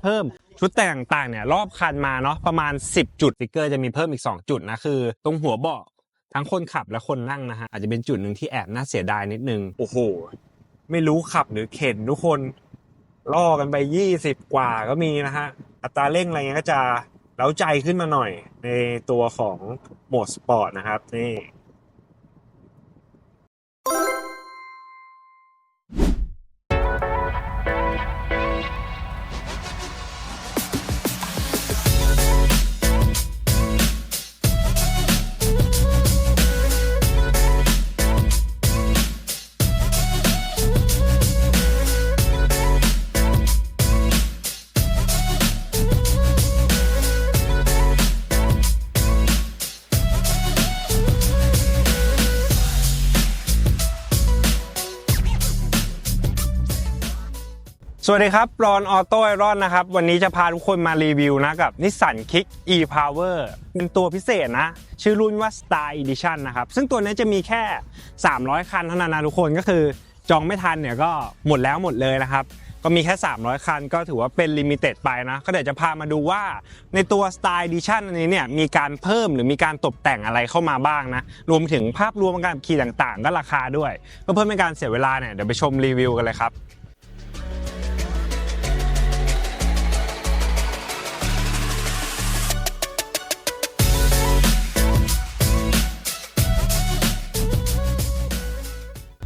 เพิ่มชุดแต่งต่างๆเนี่ยรอบคันมาเนาะประมาณ 10 จุดสติ๊กเกอร์จะมีเพิ่มอีก 2 จุดนะคือ ตรงหัวเบาะทั้งคนขับและคนนั่งนะฮะอาจจะเป็นจุดหนึ่งที่แอบน่าเสียดายนิดนึงโอ้โห ไม่รู้ขับหรือเข็นทุกคนล่อกันไป 20 กว่าก็มีนะฮะอัตราเร่งอะไรเงี้ยก็จะเล้าใจขึ้นมาหน่อยในตัวของโหมดสปอร์ตนะครับนี่ สวัสดีครับรอนออโต้ไอรอนนะครับ วันนี้จะพาทุกคนมารีวิวนะกับนิสสันคิก e-power เป็นตัวพิเศษนะ ชื่อรุ่นว่า Star Edition นะครับ ซึ่งตัวนี้จะมีแค่ 300 คันเท่านั้นนะทุกคนก็คือจองไม่ทันเนี่ยก็หมดแล้วหมดเลยนะครับ ก็มีแค่ 300 คันก็ถือว่าเป็นลิมิเต็ดไปนะ ก็เดี๋ยวจะพามาดูว่าในตัว Star Edition อันนี้เนี่ยมีการเพิ่มหรือมีการตกแต่งอะไรเข้ามาบ้างนะ รวมถึงภาพรวมการขี่ต่างๆ ก็ราคาด้วย ก็เพื่อเพิ่มเป็นการเสียเวลาเนี่ยเดี๋ยวไปชมรีวิวกันเลยครับ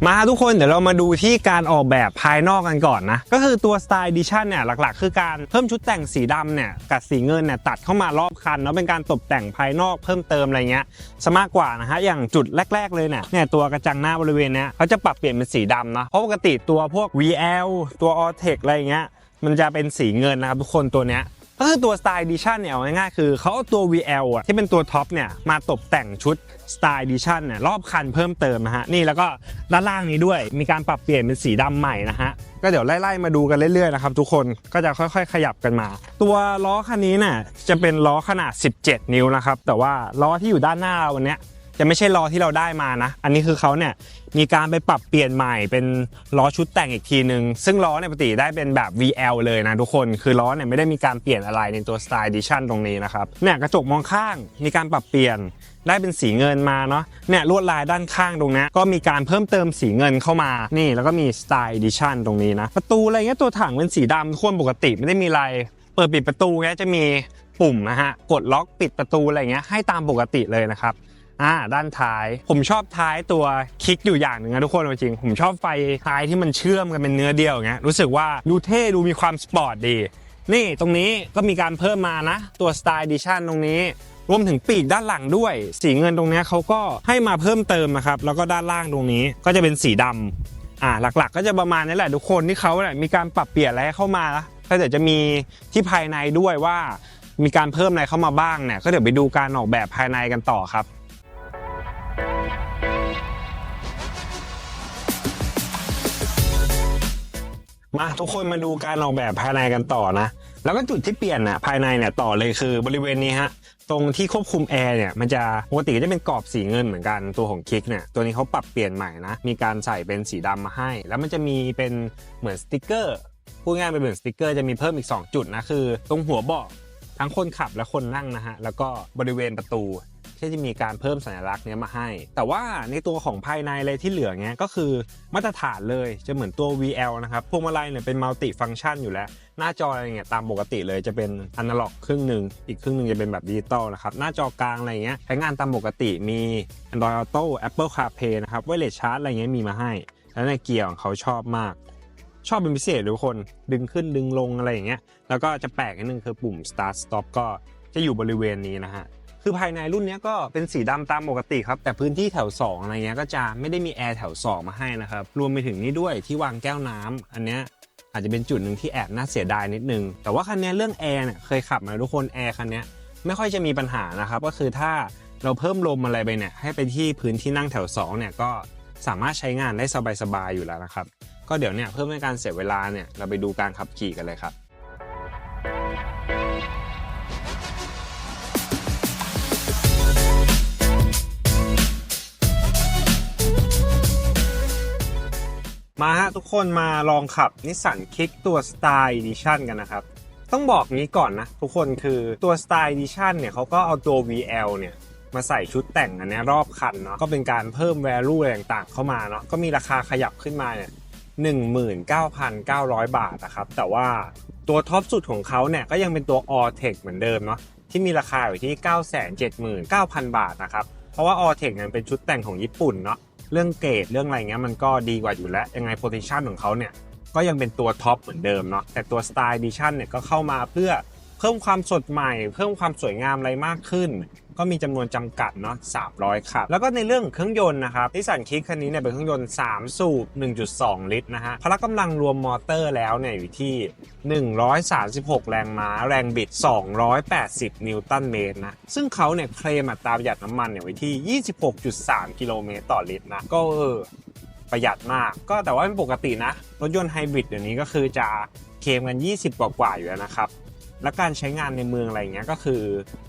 มาทุกคนเดี๋ยวเรามาดูที่การออกแบบภายนอกกันก่อนนะ ก็คือตัว Style Edition เนี่ยหลักๆ คือการเพิ่มชุดแต่งสีดำเนี่ยกับสีเงินเนี่ยตัดเข้ามารอบคันแล้วเป็นการตกแต่งภายนอกเพิ่มเติมอะไรเงี้ยซะมากกว่านะฮะอย่างจุดแรก ๆ เลยเนี่ยเนี่ยตัวกระจังหน้าบริเวณเนี้ยเขาจะปรับเปลี่ยนเป็นสีดำนะเพราะปกติตัวพวก VL ตัว a l t e c อะไรเงี้ยมันจะเป็นสีเงินนะครับทุกคนตัวเนี้ย ก็คือตัว Style Edition เนี่ยง่ายๆคือเขาเอาตัว VL อะที่เป็นตัวท็อปเนี่ยมาตกแต่งชุด Style Edition เนี่ยรอบคันเพิ่มเติมนะฮะนี่แล้วก็ด้านล่างนี้ด้วย มีการปรับเปลี่ยนเป็นสีดำใหม่นะฮะก็เดี๋ยวไล่ๆมาดูกันเรื่อยๆนะครับทุกคนก็จะค่อยๆ ขยับกันมา ตัวล้อคันนี้เนี่ยจะเป็นล้อขนาด 17 นิ้วนะครับแต่ว่าล้อที่อยู่ด้านหน้าวันนี้ จะไม่ใช่ล้อที่เราได้มานะ อันนี้คือเขาเนี่ยมีการไปปรับเปลี่ยนใหม่เป็นล้อชุดแต่งอีกทีหนึ่งซึ่งล้อเนี่ยปกติได้เป็นแบบ VL เลยนะทุกคนคือล้อเนี่ยไม่ได้มีการเปลี่ยนอะไรในตัว Style Edition ตรงนี้นะครับเนี่ยกระจกมองข้างมีการปรับเปลี่ยนได้เป็นสีเงินมาเนาะเนี่ยลวดลายด้านข้างตรงนี้ก็มีการเพิ่มเติมสีเงินเข้ามานี่ แล้วก็มี Style Edition ตรงนี้นะ ประตูอะไรเงี้ยตัวถังเป็นสีดำทุกคนปกติไม่ได้มีอะไรเปิดปิดประตูเงี้ยจะมีปุ่มนะฮะกดล็อกปิดประตูอะไรเงี้ยให้ตามปกติเลยนะครับ อ่าด้านท้าย ผมชอบท้ายตัวคลิกอยู่อย่างหนึ่งนะทุกคนจริง ผมชอบไฟท้ายที่มันเชื่อมกันเป็นเนื้อเดียวอย่างเงี้ยรู้สึกว่าดูเท่ดูมีความสปอร์ตดี นี่ตรงนี้ก็มีการเพิ่มมานะ ตัว Style Edition ตรงนี้รวมถึงปีกด้านหลังด้วย สีเงินตรงนี้เขาก็ให้มาเพิ่มเติมนะครับ แล้วก็ด้านล่างตรงนี้ก็จะเป็นสีดำอ่าหลักๆก็จะประมาณนี้แหละทุกคนที่เขาเนี่ยมีการปรับเปลี่ยนอะไรเข้ามานะก็เดี๋ยวจะมีที่ภายในด้วยว่า มีการเพิ่มอะไรเข้ามาบ้างเนี่ยก็เดี๋ยวไปดูการออกแบบภายในกันต่อครับ มาทุกคนมาดูการออกแบบภายในกันต่อนะ แล้วก็จุดที่เปลี่ยนน่ะภายในเนี่ยต่อเลยคือบริเวณนี้ฮะตรงที่ควบคุมแอร์เนี่ยมันจะปกติจะเป็นกรอบสีเงินเหมือนกันตัวของคลิกเนี่ยตัวนี้เขาปรับเปลี่ยนใหม่นะมีการใส่เป็นสีดำมาให้ แล้วมันจะมีเป็นเหมือนสติกเกอร์พูดง่ายๆเป็นเหมือนสติกเกอร์จะมีเพิ่มอีก 2 จุดนะคือ ตรงหัวเบาะทั้งคนขับและคนนั่งนะฮะแล้วก็บริเวณประตู ที่จะมีการเพิ่มสัญลักษณ์นี้มาให้ แต่ว่าในตัวของภายในเลยที่เหลือเนี้ยก็คือมาตรฐานเลยจะเหมือนตัว VL นะครับพวงมาลัยเนี่ยเป็นมัลติฟังชันอยู่แล้ว หน้าจออะไรเงี้ยตามปกติเลยจะเป็นอนาล็อกครึ่งหนึ่งอีกครึ่งหนึ่งจะเป็นแบบดิจิตอลนะครับหน้าจอกลางอะไรเงี้ยใช้งานตามปกติมี Android Auto Apple CarPlay นะครับไวเลสชาร์จอะไรเงี้ยมีมาให้ แล้วในเกียร์ของเขาชอบมากชอบเป็นพิเศษทุกคนดึงขึ้นดึงลงอะไรอย่างเงี้ยแล้วก็จะแปลกนิดนึงคือปุ่ม start stop ก็จะอยู่บริเวณนี้นะฮะ คือภายในรุ่นนี้ก็เป็นสีดำตามปกติครับ แต่พื้นที่แถว 2 อะไรเงี้ยก็จะไม่ได้มีแอร์แถว 2 มาให้นะครับ รวมไปถึงนี่ด้วยที่วางแก้วน้ำอันเนี้ยอาจจะเป็นจุดหนึ่งที่แอบน่าเสียดายนิดนึง แต่ว่าคันนี้เรื่องแอร์เนี่ยเคยขับมาทุกคนแอร์คันนี้ไม่ค่อยจะมีปัญหานะครับ ก็คือถ้าเราเพิ่มลมอะไรไปเนี่ยให้ไปที่พื้นที่นั่งแถว2เนี่ยก็สามารถใช้งานได้สบายๆอยู่แล้วนะครับ ก็เดี๋ยวเนี่ยเพื่อไม่การเสียเวลาเนี่ยเราไปดูการขับขี่กันเลยครับ มาฮะทุกคนมาลองขับนิสสันคิกตัว Style Edition กันนะครับ ต้องบอกงี้ก่อนนะ ทุกคนคือตัว Style Edition เนี่ยเขาก็เอาตัว VL เนี่ยมาใส่ชุดแต่งอันนี้รอบคันเนาะก็เป็นการเพิ่ม value อะไรต่างๆเข้ามาเนาะก็มีราคาขยับขึ้นมาเนี่ย19,900 บาทนะครับ แต่ว่าตัวท็อปสุดของเขาเนี่ยก็ยังเป็นตัว All Tech เหมือนเดิมเนาะที่มีราคาอยู่ที่ 979,000 บาทนะครับ เพราะว่า All Tech เนี่ยเป็นชุดแต่งของญี่ปุ่นเนาะ เรื่องเกรดเรื่องอะไรเงี้ยมันก็ดีกว่าอยู่แล้วยังไง position ของเขาเนี่ยก็ยังเป็นตัวท็อปเหมือนเดิมเนาะแต่ตัวสไตล์ดิชั่นเนี่ยก็เข้ามาเพื่อ พิ่มความสดใหม่ เพิ่มความสวยงามอะไรมากขึ้น ก็มีจำนวนจำกัดเนาะ300ครับ แล้วก็ในเรื่องเครื่องยนต์นะครับนิสสันคิกคันนี้เนี่ยเป็นเครื่องยนต์ 3 สูบ 1.2 ลิตรนะฮะ พละกำลังรวมมอเตอร์แล้วเนี่ยอยู่ที่ 136 แรงม้า แรงบิด 280 นิวตันเมตรนะ ซึ่งเขาเนี่ยเคลมอัตราประหยัดน้ำมันเนี่ยไว้ที่ 26.3 กิโลเมตรต่อลิตรนะ ก็เออประหยัดมาก ก็แต่ว่าเป็นปกตินะ รถยนต์ไฮบริดเดี๋ยวนี้ก็คือจะเคลมกัน 20 กว่ากว่าๆอยู่แล้วนะครับ แล้วการใช้งานในเมืองอะไรเงี้ยก็คือ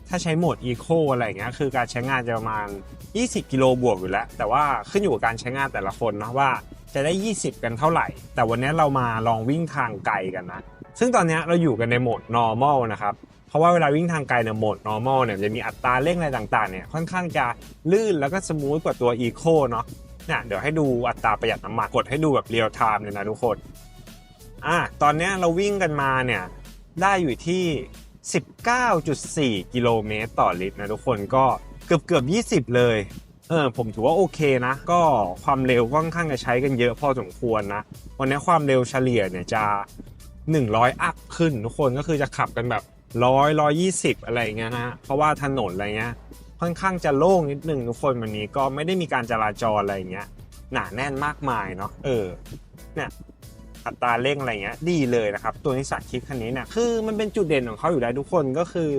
ถ้าใช้โหมดอีโคอะไรเงี้ยคือการใช้งานจะประมาณ 20 กิโลบวกอยู่แล้ว แต่ว่าขึ้นอยู่กับการใช้งานแต่ละคนนะว่าจะได้ 20 กันเท่าไหร่ แต่วันนี้เรามาลองวิ่งทางไกลกันนะ ซึ่งตอนนี้เราอยู่กันในโหมด normal นะครับ เพราะว่าเวลาวิ่งทางไกลเนี่ยโหมด normal เนี่ยจะมีอัตราเร่งอะไรต่างๆเนี่ยค่อนข้างจะลื่นแล้วก็สมูทกว่าตัว eco เนาะเนี่ยเดี๋ยวให้ดูอัตราประหยัดน้ำมันกดให้ดูแบบเรียลไทม์เลยนะทุกคนอะตอนนี้เราวิ่งกันมาเนี่ย ได้อยู่ที่ 19.4 กิโลเมตรต่อลิตรนะทุกคนก็เกือบเกือบ 20 เลยเออผมถือว่าโอเคนะ ก็ความเร็วค่อนข้างจะใช้กันเยอะพอสมควรนะ วันนี้ความเร็วเฉลี่ยเนี่ยจะ 100 อัพขึ้นทุกคนก็คือจะขับกันแบบร้อยร้อยี่สิบอะไรเงี้ยนะเพราะว่าถนนอะไรเงี้ยค่อนข้างจะโล่งนิดนึงทุกคนวันนี้ก็ไม่ได้มีการจราจรอะไรเงี้ยหนาแน่นมากมายเนาะเออเนี่ย อัตราเร่งอะไรเงี้ยดีเลยนะครับตัวนิสสันคิกคันนี้เนี่ยคือมันเป็นจุดเด่นของเขาอยู่แล้วทุกคนก็คือ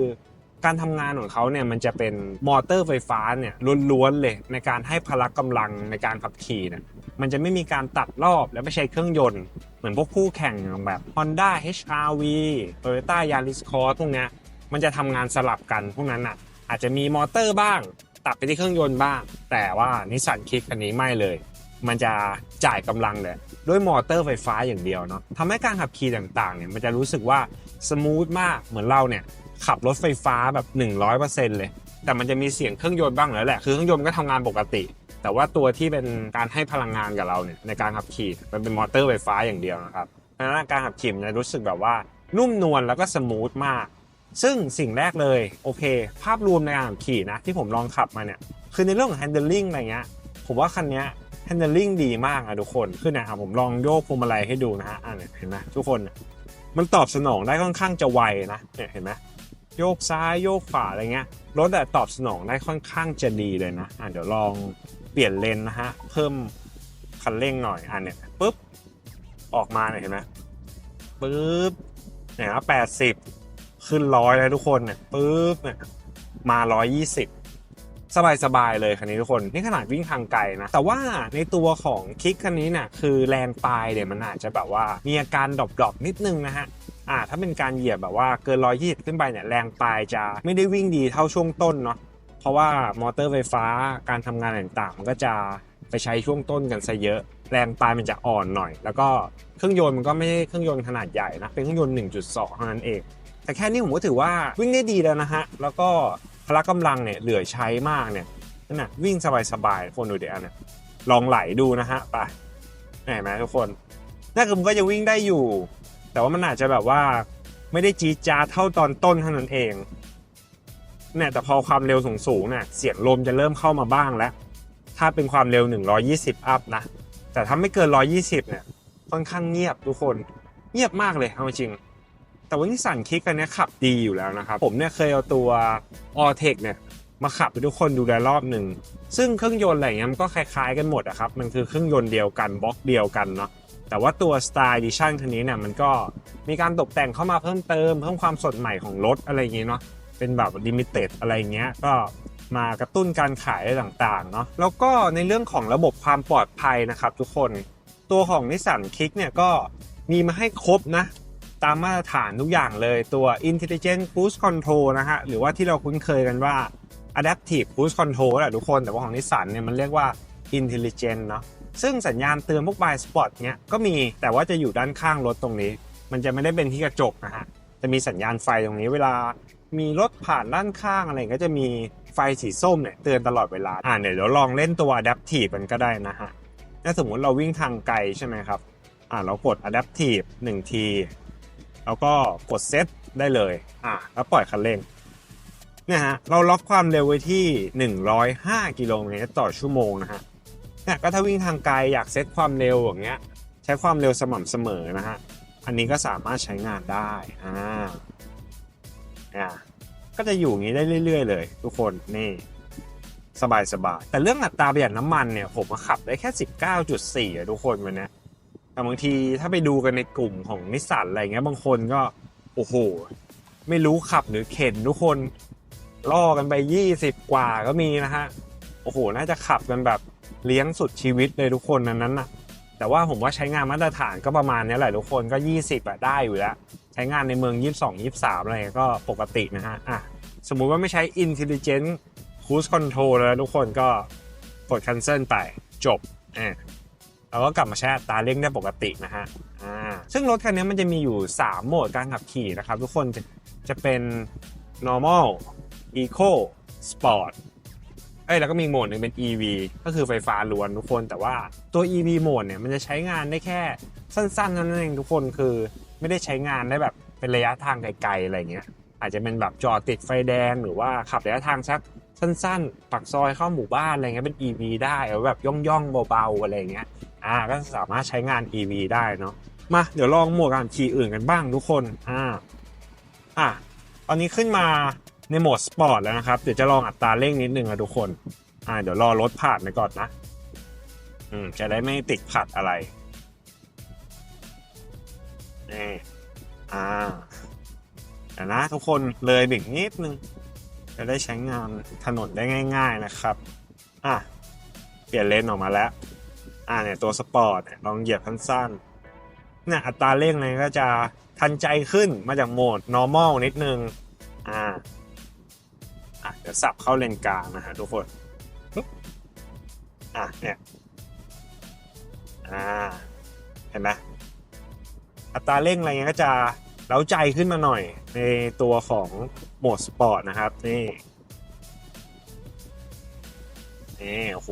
การทำงานของเขาเนี่ยมันจะเป็นมอเตอร์ไฟฟ้าเนี่ยล้วนๆเลยในการให้พละกำลังในการขับขี่เนี่ยมันจะไม่มีการตัดรอบแล้วไม่ใช้เครื่องยนต์ เหมือนพวกคู่แข่งอย่างแบบ Honda HR-V Toyota Yaris Cross พวกเนี้ยมันจะทำงานสลับกันพวกนั้นอะอาจจะมีมอเตอร์บ้าง ตัดไปที่เครื่องยนต์บ้าง แต่ว่านิสสันคิกคันนี้ไม่เลย มันจะจ่ายกำลังเลยด้วยมอเตอร์ไฟฟ้าอย่างเดียวเนาะทำให้การขับขี่ต่างๆเนี่ยมันจะรู้สึกว่าสมูทมากเหมือนเราเนี่ยขับรถไฟฟ้าแบบ 100%เลย แต่มันจะมีเสียงเครื่องยนต์บ้างแล้วแหละ คือเครื่องยนต์ก็ทำงานปกติ แต่ว่าตัวที่เป็นการให้พลังงานกับเราเนี่ยในการขับขี่มันเป็นมอเตอร์ไฟฟ้าอย่างเดียวนะครับดังนั้นการขับขี่มันจะรู้สึกแบบว่านุ่มนวลแล้วก็สมูทมาก ซึ่งสิ่งแรกเลยโอเค ภาพรวมในการขับขี่นะที่ผมลองขับมาเนี่ยคือในเรื่องของ handling อะไรเงี้ยผมว่าคันนี้ เนี้ย handling ดีมากอะทุกคนคือเนะครับผมลองโยกพวงมาลัยให้ดูนะฮะอ่าเนี่ยเห็นไหมทุกคนมันตอบสนองได้ค่อนข้างจะไวนะเนี่ยเห็นไหมโยกซ้ายโยกขวาอะไรเงี้ยรถแต่ตอบสนองได้ค่อนข้างจะดีเลยนะอ่าเดี๋ยวลองเปลี่ยนเลนนะฮะเพิ่มคันเร่งหน่อยอ่าเนี่ยปุ๊บออกมาเนี่ยเห็นไหมปุ๊บเนี่ยแปดสิบขึ้นร้อยเลยทุกคนเนี่ยปุ๊บเนี่ยมาร้อยยี่สิบ สบายสบายๆเลยคันนี้ทุกคน นี่ขนาดวิ่งทางไกลนะ แต่ว่าในตัวของคิกคันนี้เนี่ยคือแรงปลายเนี่ยมันอาจจะแบบว่ามีอาการดรอปๆนิดนึงนะฮะอ่าถ้าเป็นการเหยียบแบบว่าเกินร้อยยี่สิบขึ้นไปเนี่ยแรงปลายจะไม่ได้วิ่งดีเท่าช่วงต้นเนาะเพราะว่ามอเตอร์ไฟฟ้าการทำงานต่างๆ มันก็จะไปใช้ช่วงต้นกันซะเยอะ แรงปลายมันจะอ่อนหน่อย แล้วก็เครื่องยนต์มันก็ไม่ใช่เครื่องยนต์ขนาดใหญ่นะเป็นเครื่องยนต์ 1.2เท่านั้นเอง แต่แค่นี้ผมก็ถือว่าวิ่งได้ดีแล้วนะฮะแล้วก็ พละกำลังเนี่ยเหลือใช้มากเนี่ยนั่นนะวิ่งสบายๆคนดูเดี๋ยวเนี่ยลองไหลดูนะฮะไปเห็นไหมทุกคนน่าคือมันก็จะวิ่งได้อยู่ แต่ว่ามันอาจจะแบบว่าไม่ได้จีจ๊าเท่าตอนต้นเท่านั้นเองเนี่ยแต่พอความเร็วสูงๆเนี่ยเสียงลมจะเริ่มเข้ามาบ้างแล้ว ถ้าเป็นความเร็ว 120 อัพนะ แต่ถ้าไม่เกิน 120 เนี่ยค่อนข้างเงียบทุกคนเงียบมากเลยเอาจริง แต่ว่านิสสันคิกอันเนี้ยขับดีอยู่แล้วนะครับ ผมเนี่ยเคยเอาตัว a l t e c เนี่ยมาขับให้ทุกคนดูแลรอบหนึ่ง ซึ่งเครื่องยนต์อะไรเงี้ยมันก็คล้ายๆกันหมดอะครับ มันคือเครื่องยนต์เดียวกันบล็อกเดียวกันเนาะ แต่ว่าตัว Style Edition คันนี้เนี่ยมันก็มีการตกแต่งเข้ามาเพิ่มเติม เพิ่มความสดใหม่ของรถอะไรอย่างงี้เนาะ เป็นแบบ limited อะไรเงี้ย ก็มากระตุ้นการขายอะไรต่างๆเนาะ แล้วก็ในเรื่องของระบบความปลอดภัยนะครับทุกคน ตัวของนิสสันคิกเนี่ยก็มีมาให้ครบนะ ตามมาตรฐานทุกอย่างเลยตัว Intelligent Cruise Control นะฮะ หรือว่าที่เราคุ้นเคยกันว่า Adaptive Cruise Control แหละทุกคนแต่ว่าของนิสสันเนี่ยมันเรียกว่า Intelligent เนาะซึ่งสัญญาณเตือนพวก Blind Spot เนี่ยก็มีแต่ว่าจะอยู่ด้านข้างรถตรงนี้ มันจะไม่ได้เป็นที่กระจกนะฮะ จะมีสัญญาณไฟตรงนี้เวลามีรถผ่านด้านข้างอะไรก็จะมีไฟสีส้มเนี่ยเตือนตลอดเวลา อ่าเดี๋ยวเราลองเล่นตัว adaptive กันก็ได้นะฮะถ้าสมมุติเราวิ่งทางไกลใช่ไหมครับ อ่าเรากด adaptive 1ที แล้วก็กดเซตได้เลย อ่า แล้วปล่อยคันเร่งเนี่ยฮะ เราล็อกความเร็วไว้ที่ 105 กิโลเมตรต่อชั่วโมงนะฮะ เนี่ยก็ถ้าวิ่งทางไกลอยากเซตความเร็วอย่างเงี้ย ใช้ความเร็วสม่ำเสมอนะฮะ อันนี้ก็สามารถใช้งานได้ อ่าอ่าก็จะอยู่อย่างนี้ได้เรื่อย ๆ เลย ทุกคน นี่สบายสบายๆแต่เรื่องอัตราประหยัดน้ำมันเนี่ย ผมมาขับได้แค่ 19.4อะทุกคนวันเนี้ย แต่บางทีถ้าไปดูกันในกลุ่มของนิสสันอะไรเงี้ยบางคนก็ โอ้โห ไม่รู้ขับหรือเข็นทุกคนล่อกันไป20กว่าก็มีนะฮะ โอ้โห น่าจะขับกันแบบเลี้ยงสุดชีวิตเลยทุกคนนั้นน่ะ แต่ว่าผมว่าใช้งานมาตรฐานก็ประมาณนี้แหละทุกคนก็ 20อะได้อยู่แล้ว ใช้งานในเมือง 22 23 อะไรก็ปกตินะฮะ อะ สมมุติว่าไม่ใช้ intelligent cruise control แล้วทุกคนก็กด cancel ไปจบอะ เราก็กลับมาใช้อัตราเร่งได้ปกตินะฮะอ่าซึ่งรถคันนี้มันจะมีอยู่ 3 โหมดการขับขี่นะครับทุกคนจะจะเป็น normal eco sport เอ้ยแล้วก็มีโหมดหนึ่งเป็น EV ก็คือไฟฟ้าล้วนทุกคนแต่ว่าตัว EV โหมดเนี่ยมันจะใช้งานได้แค่สั้นๆเท่านั้นเองทุกคนคือไม่ได้ใช้งานได้แบบเป็นระยะทางไกลๆอะไรเงี้ย อาจจะเป็นแบบจอดติดไฟแดงหรือว่าขับระยะทางสักสั้นๆ ปักซอยเข้าหมู่บ้านอะไรเงี้ยเป็น EV ได้เอาแบบย่องๆเบาๆอะไรเงี้ย อ่าก็สามารถใช้งาน EV ได้เนาะมาเดี๋ยวลองหมวดการขี่อื่นกันบ้างทุกคนอ่าอะตอนนี้ขึ้นมาในโหมดสปอร์ตแล้วนะครับ เดี๋ยวจะลองอัตราเร่งนิดนึงนะทุกคน อ่า เดี๋ยวรอรถผ่านไปก่อนนะ อืม จะได้ไม่ติดขัดอะไรนี่อ่าเดี๋ยวนะทุกคนเลยบิ่งนิดนึง จะได้ใช้งานถนนได้ง่าย ๆนะครับ อะ เปลี่ยนเลนออกมาแล้ว อ่าเนี่ยตัวสปอร์ตเนี่ยลองเหยียบสั้นๆเนี่ยอัตราเร่งเลยก็จะทันใจขึ้นมาจากโหมด normal นิดนึง อ่าอะเดี๋ยวสับเข้าเลนกลางนะฮะทุกคนอะเนี่ยอ่าเห็นไหมอัตราเร่งอะไรเงี้ยก็จะเล้าใจขึ้นมาหน่อยในตัวของโหมดสปอร์ตนะครับ นี่นี่โอ้โห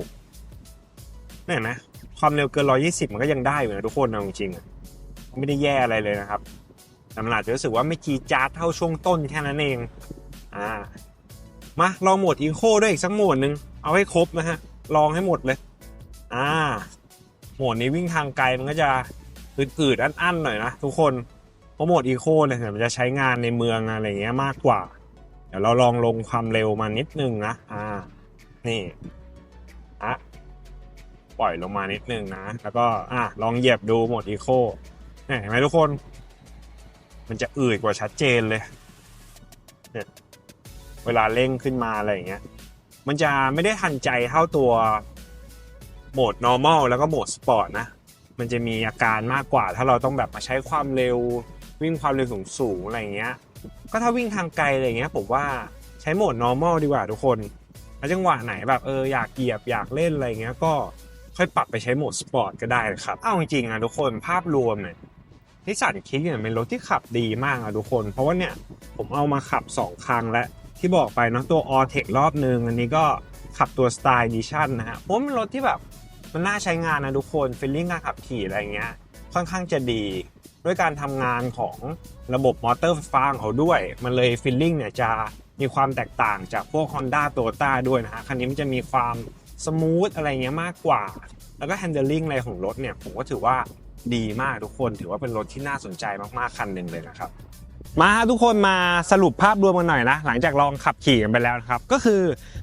เห็นไหม ความเร็วเกิน 120 มันก็ยังได้อยู่นะทุกคนนะจริงๆไม่ได้แย่อะไรเลยนะครับแต่มันอาจจะรู้สึกว่าไม่จีดจาเท่าช่วงต้นแค่นั้นเอง อ่า มาลองโหมดอีโคด้วยอีกสักโหมดหนึ่งเอาให้ครบนะฮะ ลองให้หมดเลย อ่า โหมดนี้วิ่งทางไกลมันก็จะอืดๆอั้นๆหน่อยนะทุกคน เพราะโหมดอีโคเนี่ยมันจะใช้งานในเมืองอะไรเงี้ยมากกว่า เดี๋ยวเราลองลงความเร็วมานิดนึงนะ อ่า นี่ ปล่อยลงมานิดนึงนะ แล้วก็อะลองเหยียบดูโหมดอีโค่เห็นไหมทุกคน มันจะอืดกว่าชัดเจนเลยเนี่ยเวลาเร่งขึ้นมาอะไรอย่างเงี้ย มันจะไม่ได้ทันใจเท่าตัวโหมด normal แล้วก็โหมด sport นะ มันจะมีอาการมากกว่า ถ้าเราต้องแบบมาใช้ความเร็ววิ่งความเร็วสูงสูงๆอะไรอย่างเงี้ย ก็ถ้าวิ่งทางไกลอะไรอย่างเงี้ยผมว่าใช้โหมด normal ดีกว่าทุกคน แล้วจังหวะไหนแบบเอออยากเหยียบอยากเล่นอะไรเงี้ยก็ ค่อยปรับไปใช้โหมดสปอร์ตก็ได้ครับ เอาจริงๆอะทุกคนภาพรวมเนี่ยนิสสันคิกเนี่ยเป็นรถที่ขับดีมากอะทุกคน เพราะว่าเนี่ยผมเอามาขับ 2 ครั้งแล้วที่บอกไปเนาะตัว All Tech รอบนึง อันนี้ก็ขับตัว Style Edition นะฮะผมเป็นรถที่แบบมันน่าใช้งานนะทุกคนฟีลลิ่งการขับขี่อะไรเงี้ยค่อนข้างจะดี ด้วยการทำงานของระบบมอเตอร์ไฟฟ้าของเขาด้วย มันเลยฟีลลิ่งเนี่ยจะมีความแตกต่างจากพวก Honda t o y o t a ด้วยนะฮะคันนี้มันจะมีความ สมูทอะไรเงี้ยมากกว่า แล้วก็ handling อะไรของรถเนี่ยผมก็ถือว่าดีมากทุกคนถือว่าเป็นรถที่น่าสนใจมากๆคันหนึ่งเลยนะครับ มาทุกคนมาสรุปภาพรวมกันหน่อยนะหลังจากลองขับขี่กันไปแล้วนะครับ ก็คือ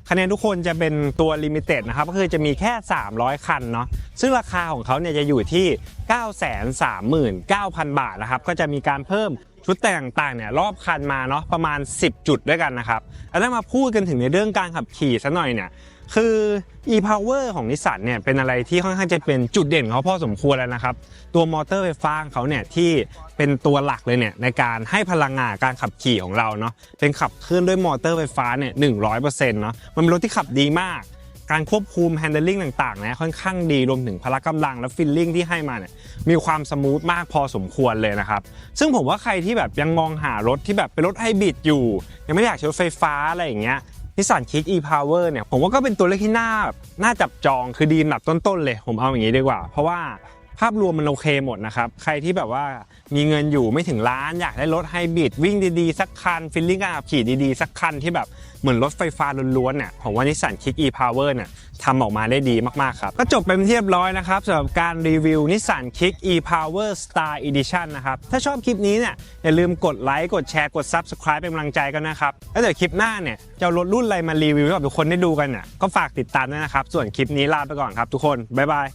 คะแนนทุกคนจะเป็นตัวลิมิเต็ดนะครับ ก็คือจะมีแค่ 300 คันเนาะซึ่งราคาของเขาเนี่ยจะอยู่ที่ 939,000 บาทนะครับ ก็จะมีการเพิ่มชุดแต่งต่างๆเนี่ยรอบคันมาเนาะประมาณ 10 จุดด้วยกันนะครับแล้วถ้ามาพูดกันถึงในเรื่องการขับขี่ซะหน่อยเนี่ย คือ e-power ของนิสสันเนี่ยเป็นอะไรที่ค่อนข้างจะเป็นจุดเด่นของเขาพอสมควรแล้วนะครับ ตัวมอเตอร์ไฟฟ้าของเขาเนี่ยที่เป็นตัวหลักเลยเนี่ยในการให้พลังงานการขับขี่ของเราเนาะเป็นขับเคลื่อนด้วยมอเตอร์ไฟฟ้าเนี่ยหนึ่งร้อยเปอร์เซ็นต์เนาะมันเป็นรถที่ขับดีมาก การควบคุม handling ต่างๆนะค่อนข้างดีรวมถึงพละกำลังและ feeling ที่ให้มาเนี่ยมีความสมูทมากพอสมควรเลยนะครับ ซึ่งผมว่าใครที่แบบยังมองหารถที่แบบเป็นรถไฮบริดอยู่ ยังไม่อยากใช้รถไฟฟ้าอะไรอย่างเงี้ย นิสสันคิก e-power เนี่ยผมว่าก็เป็นตัวเลขที่น่าแบบน่าจับจองคือดีอันดับต้นๆเลย ผมเอาอย่างนี้ดีกว่า เพราะว่า ภาพรวมมันโอเคหมดนะครับ ใครที่แบบว่ามีเงินอยู่ไม่ถึงล้านอยากได้รถไฮบริดวิ่งดีๆ สักคันฟิลลิ่งการขับขี่ดีๆ สักคันที่แบบเหมือนรถไฟฟ้าล้วนๆเนี่ยผมว่านิสสันคิก e-power เนี่ยทำออกมาได้ดีมากๆครับ ก็จบไปเป็นที่เรียบร้อยนะครับสำหรับการรีวิวนิสสันคิก e-power star edition นะครับ ถ้าชอบคลิปนี้เนี่ยอย่าลืมกดไลค์กดแชร์กด subscribe เป็นกำลังใจกันนะครับ แล้วเดี๋ยวคลิปหน้าเนี่ยจะรถรุ่นอะไรมารีวิวให้กับทุกคนได้ดูกันเนี่ยก็ฝากติดตามด้วยนะครับ ส่วนคลิปนี้ลาไปก่อนครับทุกคนบ๊ายบาย